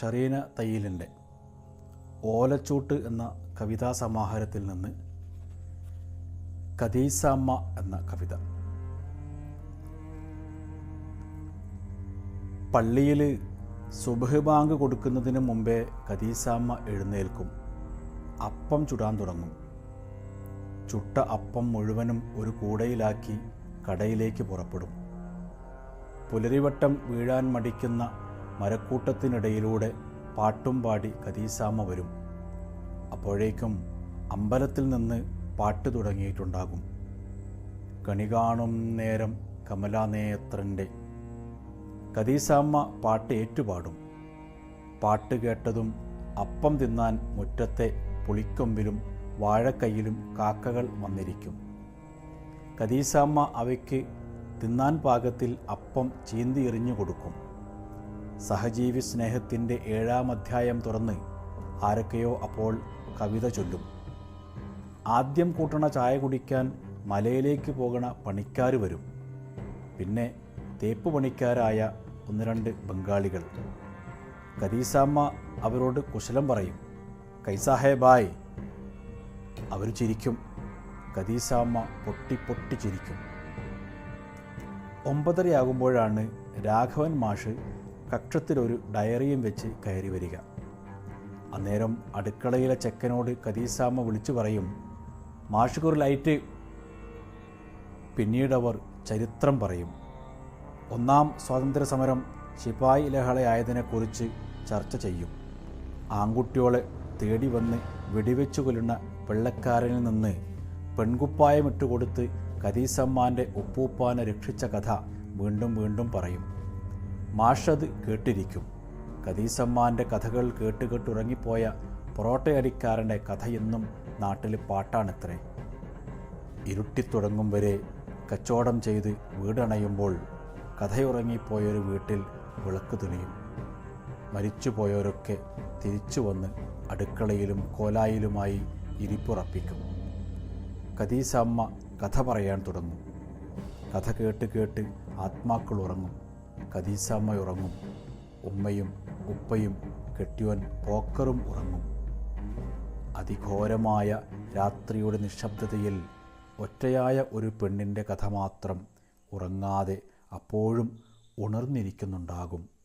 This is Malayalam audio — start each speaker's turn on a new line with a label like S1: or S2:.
S1: ഷറീന തയ്യലിന്റെ ഓലച്ചൂട്ട് എന്ന കവിതാ സമാഹാരത്തിൽ നിന്ന് കദീസാമ്മ എന്ന കവിത. പള്ളിയിൽ സുബഹ് ബാങ്ക് കൊടുക്കുന്നതിന് മുമ്പേ കദീസാമ്മ എഴുന്നേൽക്കും. അപ്പം ചുടാൻ തുടങ്ങും. ചുട്ട അപ്പം മുഴുവനും ഒരു കൂടയിലാക്കി കടയിലേക്ക് പുറപ്പെടും. പുലരിവട്ടം വീഴാൻ മടിക്കുന്ന മരക്കൂട്ടത്തിനിടയിലൂടെ പാട്ടും പാടി കദീസാമ്മ വരും. അപ്പോഴേക്കും അമ്പലത്തിൽ നിന്ന് പാട്ട് തുടങ്ങിയിട്ടുണ്ടാകും. കണി കാണും നേരം കമലാനേത്രന്റെ. കദീസാമ്മ പാട്ട് ഏറ്റുപാടും. പാട്ട് കേട്ടതും അപ്പം തിന്നാൻ മുറ്റത്തെ പുളിക്കൊമ്പിലും വാഴക്കൈയിലും കാക്കകൾ വന്നിരിക്കും. കദീസാമ്മ അവയ്ക്ക് തിന്നാൻ പാകത്തിൽ അപ്പം ചീന്തി എറിഞ്ഞു കൊടുക്കും. സഹജീവി സ്നേഹത്തിന്റെ ഏഴാം അധ്യായം തുറന്ന് ആരൊക്കെയോ അപ്പോൾ കവിത ചൊല്ലും. ആദ്യം കൂട്ടണ ചായ കുടിക്കാൻ മലയിലേക്ക് പോകണ പണിക്കാർ വരും. പിന്നെ തേപ്പ് പണിക്കാരായ ഒന്ന് രണ്ട് ബംഗാളികൾ. കദീസാമ്മ അവരോട് കുശലം പറയും. കൈസാഹേ ബായ്. അവർ ചിരിക്കും. കദീസാമ്മ പൊട്ടി പൊട്ടി ചിരിക്കും. ഒമ്പതരയാകുമ്പോഴാണ് രാഘവൻ മാഷ് കക്ഷത്തിലൊരു ഡയറിയും വെച്ച് കയറി വരിക. അന്നേരം അടുക്കളയിലെ ചെക്കനോട് കദീസാമ്മ വിളിച്ചു പറയും മാഷുകൂർ ലൈറ്റ്. പിന്നീടവർ ചരിത്രം പറയും. ഒന്നാം സ്വാതന്ത്ര്യ സമരം ശിപായി ലഹളയായതിനെക്കുറിച്ച് ചർച്ച ചെയ്യും. ആൺകുട്ടിയോളെ തേടി വന്ന് വെടിവെച്ചു കൊല്ലുന്ന വെള്ളക്കാരനിൽ നിന്ന് പെൺകുപ്പായമിട്ട് കൊടുത്ത് ഉപ്പൂപ്പാനെ രക്ഷിച്ച കഥ വീണ്ടും വീണ്ടും പറയും. മാഷത് കേട്ടിരിക്കും. കദീസമ്മാന്റെ കഥകൾ കേട്ട് കേട്ടുറങ്ങിപ്പോയ പൊറോട്ടയടിക്കാരന്റെ കഥയെന്നും നാട്ടിൽ പാട്ടാണത്രേ. ഇരുട്ടിത്തുടങ്ങും വരെ കച്ചവടം ചെയ്ത് വീടണയുമ്പോൾ കഥയുറങ്ങിപ്പോയൊരു വീട്ടിൽ വിളക്ക് തെളിയും മരിച്ചുപോയവരൊക്കെ തിരിച്ചു വന്ന് അടുക്കളയിലും കോലായിലുമായി ഇരിപ്പുറപ്പിക്കും. കദീസമ്മ കഥ പറയാൻ തുടങ്ങും. കഥ കേട്ട് കേട്ട് ആത്മാക്കൾ ഉറങ്ങും. കദീസാമ്മ ഉറങ്ങും ഉമ്മയും ഉപ്പയും കെട്ടിയവൻ പോക്കറും ഉറങ്ങും. അതിഘോരമായ രാത്രിയുടെ നിശബ്ദതയിൽ ഒറ്റയായ ഒരു പെണ്ണിന്റെ കഥ മാത്രം ഉറങ്ങാതെ അപ്പോഴും ഉണർന്നിരിക്കുന്നുണ്ടാകും.